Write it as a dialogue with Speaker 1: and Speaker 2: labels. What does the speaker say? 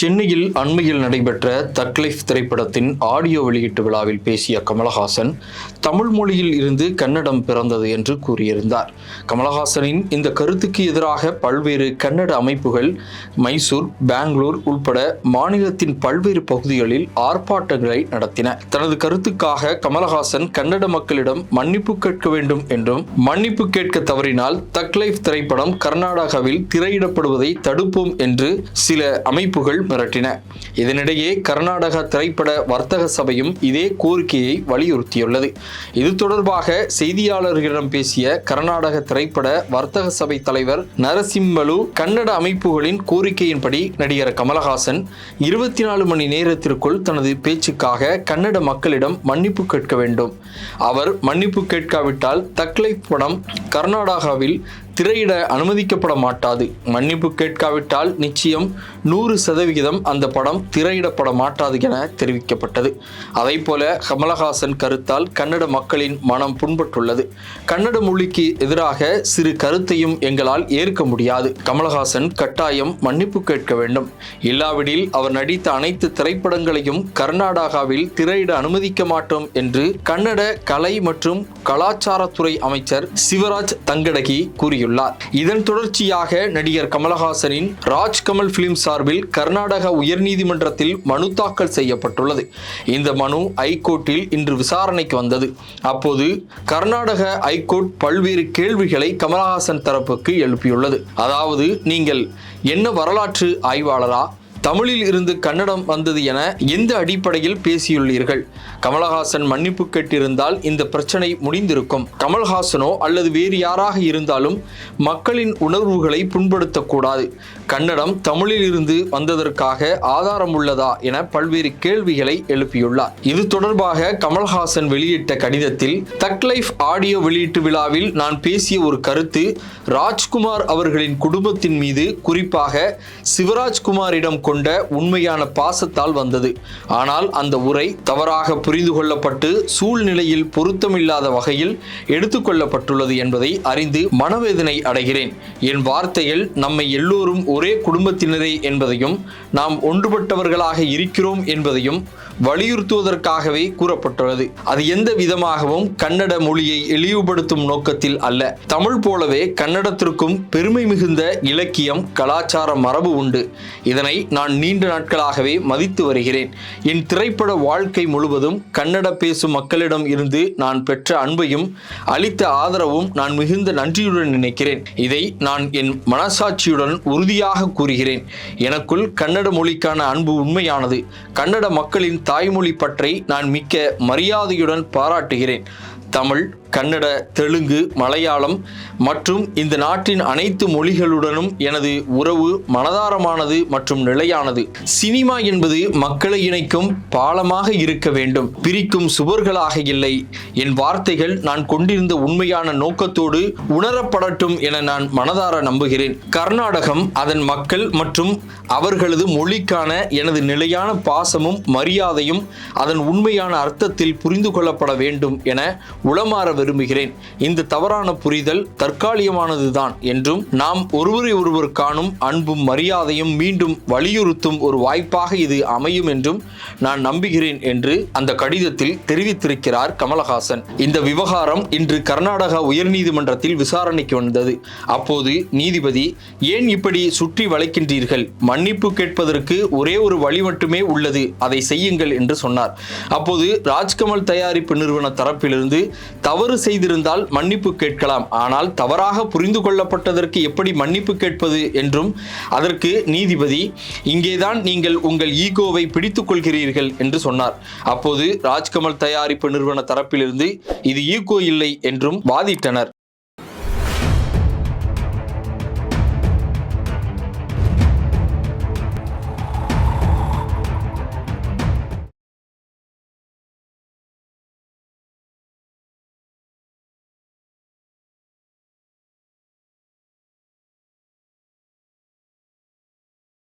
Speaker 1: சென்னையில் அண்மையில் நடைபெற்ற தக்லைஃப் திரைப்படத்தின் ஆடியோ வெளியீட்டு விழாவில் பேசிய கமலஹாசன் தமிழ் மொழியில் இருந்து கன்னடம் பிறந்தது என்று கூறியிருந்தார். கமலஹாசனின் இந்த கருத்துக்கு எதிராக பல்வேறு கன்னட அமைப்புகள் மைசூர் பெங்களூர் உட்பட மாநிலத்தின் பல்வேறு பகுதிகளில் ஆர்ப்பாட்டங்களை நடத்தின. தனது கருத்துக்காக கமலஹாசன் கன்னட மக்களிடம் மன்னிப்பு கேட்க வேண்டும் என்றும் மன்னிப்பு கேட்க தவறினால் தக்லைஃப் திரைப்படம் கர்நாடகாவில் திரையிடப்படுவதை தடுப்போம் என்று சில அமைப்புகள் மிரட்டின இதனிடையே கர்நாடக திரைப்பட வர்த்தக சபையும் இதே கோரிக்கையை வலியுறுத்தியுள்ளது. இது தொடர்பாக செய்தியாளர்களிடம் பேசிய கர்நாடக திரைப்பட வர்த்தக சபை தலைவர் நரசிம்மலு கன்னட அமைப்புகளின் கோரிக்கையின்படி நடிகர் கமலஹாசன் இருபத்தி நாலு மணி நேரத்திற்குள் தனது பேச்சுக்காக கன்னட மக்களிடம் மன்னிப்பு கேட்க வேண்டும். அவர் மன்னிப்பு கேட்காவிட்டால் தக்லைஃப் படம் கர்நாடகாவில் திரையிட அனுமதிக்கப்பட மாட்டாது. மன்னிப்பு கேட்காவிட்டால் நிச்சயம் நூறு சதவிகிதம் அந்த படம் திரையிடப்பட மாட்டாது என தெரிவிக்கப்பட்டது. அதை போல கமலஹாசன் கருத்தால் கன்னட மக்களின் மனம் புண்பட்டுள்ளது. கன்னட மொழிக்கு எதிராக சிறு கருத்தையும் எங்களால் ஏற்க முடியாது. கமலஹாசன் கட்டாயம் மன்னிப்பு கேட்க வேண்டும். இல்லாவிடில் அவர் நடித்த அனைத்து திரைப்படங்களையும் கர்நாடகாவில் திரையிட அனுமதிக்க மாட்டோம் என்று கன்னட கலை மற்றும் கலாச்சாரத்துறை அமைச்சர் சிவராஜ் தங்கடகி கூறியுள்ளார். இதன் தொடர்ச்சியாக நடிகர் கமலஹாசனின் ராஜ்கமல் பிலிம் சார்பில் கர்நாடக உயர்நீதிமன்றத்தில் மனு தாக்கல் செய்யப்பட்டுள்ளது. இந்த மனு ஐகோர்ட்டில் இன்று விசாரணைக்கு வந்தது. அப்போது கர்நாடக ஐகோர்ட் பல்வேறு கேள்விகளை கமலஹாசன் தரப்புக்கு எழுப்பியுள்ளது. அதாவது நீங்கள் என்ன வரலாற்று ஆய்வாளரா? தமிழில் இருந்து கன்னடம் வந்தது என எந்த அடிப்படையில் பேசியுள்ளீர்கள்? கமலஹாசன் மன்னிப்பு கேட்டிருந்தால் இந்த பிரச்சனை முடிந்திருக்கும். கமல்ஹாசனோ அல்லது வேறு யாராக இருந்தாலும் மக்களின் உணர்வுகளை புண்படுத்தக்கூடாது. கன்னடம் தமிழில் இருந்து வந்ததற்காக ஆதாரம் உள்ளதா என பல்வேறு கேள்விகளை எழுப்பியுள்ளார். இது தொடர்பாக கமல்ஹாசன் வெளியிட்ட கடிதத்தில் தக்லைஃப் ஆடியோ வெளியீட்டு விழாவில் நான் பேசிய ஒரு கருத்து ராஜ்குமார் அவர்களின் குடும்பத்தின் மீது குறிப்பாக சிவராஜ்குமாரிடம் கொண்ட உண்மையான பாசத்தால் வந்தது. ஆனால் அந்த உரை தவறாக புரிந்து கொள்ளப்பட்டு சூழ்நிலையில் பொருத்தமில்லாத வகையில் எடுத்துக்கொள்ளப்பட்டுள்ளது என்பதை அறிந்து மனவேதனை அடைகிறேன். என் வார்த்தையில் நம்மை எல்லோரும் ஒரே குடும்பத்தினரே என்பதையும் நாம் ஒன்றுபட்டவர்களாக இருக்கிறோம் என்பதையும் வலியுறுத்துவதற்காகவே கூறப்பட்டுள்ளது. அது எந்த விதமாகவும் கன்னட மொழியை இழிவுபடுத்தும் நோக்கத்தில் அல்ல. தமிழ் போலவே கன்னடத்திற்கும் பெருமை மிகுந்த இலக்கியம் கலாச்சார மரபு உண்டு. இதனை நான் நீண்ட நாட்களாகவே மதித்து வருகிறேன். என் திரைப்பட வாழ்க்கை முழுவதும் கன்னட பேசும் மக்களிடம் இருந்து நான் பெற்ற அன்பையும் அளித்த ஆதரவும் நான் மிகுந்த நன்றியுடன் நினைக்கிறேன். இதை நான் என் மனசாட்சியுடன் உறுதியாக கூறுகிறேன். எனக்குள் கன்னட மொழிக்கான அன்பு உண்மையானது. கன்னட மக்களின் தாய்மொழி பற்றி நான் மிக்க மரியாதையுடன் பாராட்டுகிறேன். தமிழ் கன்னட தெலுங்கு மலையாளம் மற்றும் இந்த நாட்டின் அனைத்து மொழிகளுடனும் எனது உறவு மனதாரமானது மற்றும் நிலையானது. சினிமா என்பது மக்களை இணைக்கும் பாலமாக இருக்க வேண்டும். பிரிக்கும் சுவர்களாக இல்லை. என் வார்த்தைகள் நான் கொண்டிருந்த உண்மையான நோக்கத்தோடு உணரப்படட்டும் என நான் மனதார நம்புகிறேன். கர்நாடகம் அதன் மக்கள் மற்றும் அவர்களது மொழிக்கான எனது நிலையான பாசமும் மரியாதையும் அதன் உண்மையான அர்த்தத்தில் புரிந்து கொள்ளப்பட வேண்டும் என உளமாற விரும்புகிறேன். இந்த தவறான புரிதல் தற்காலிகமானதுதான் என்றும் நாம் ஒருவரை ஒருவர் காணும் அன்பும் மரியாதையும் மீண்டும் வலியுறுத்தும் ஒரு வாய்ப்பாக இது அமையும் என்றும் நான் நம்புகிறேன் என்று அந்த கடிதத்தில் தெரிவித்திருக்கிறார் கமலஹாசன். இந்த விவகாரம் இன்று கர்நாடகா உயர்நீதிமன்றத்தில் விசாரணைக்கு வந்தது. அப்போது நீதிபதி ஏன் இப்படி சுற்றி வளைக்கின்றீர்கள்? மன்னிப்பு கேட்பதற்கு ஒரே ஒரு வழி மட்டுமே உள்ளது. அதை செய்யுங்கள் என்று சொன்னார். அப்போது ராஜ்கமல் தயாரிப்பு நிறுவன தரப்பிலிருந்து தவறு செய்திருந்தால் மன்னிப்பு கேட்கலாம். ஆனால் தவறாக புரிந்து கொள்ளப்பட்டதற்கு எப்படி மன்னிப்பு கேட்பது என்றும் அதற்கு நீதிபதி இங்கேதான் நீங்கள் உங்கள் ஈகோவை பிடித்துக் கொள்கிறீர்கள் என்று சொன்னார். அப்போது ராஜ்கமல் தயாரிப்பு நிறுவன தரப்பிலிருந்து இது ஈகோ இல்லை என்றும் வாதிட்டனர்.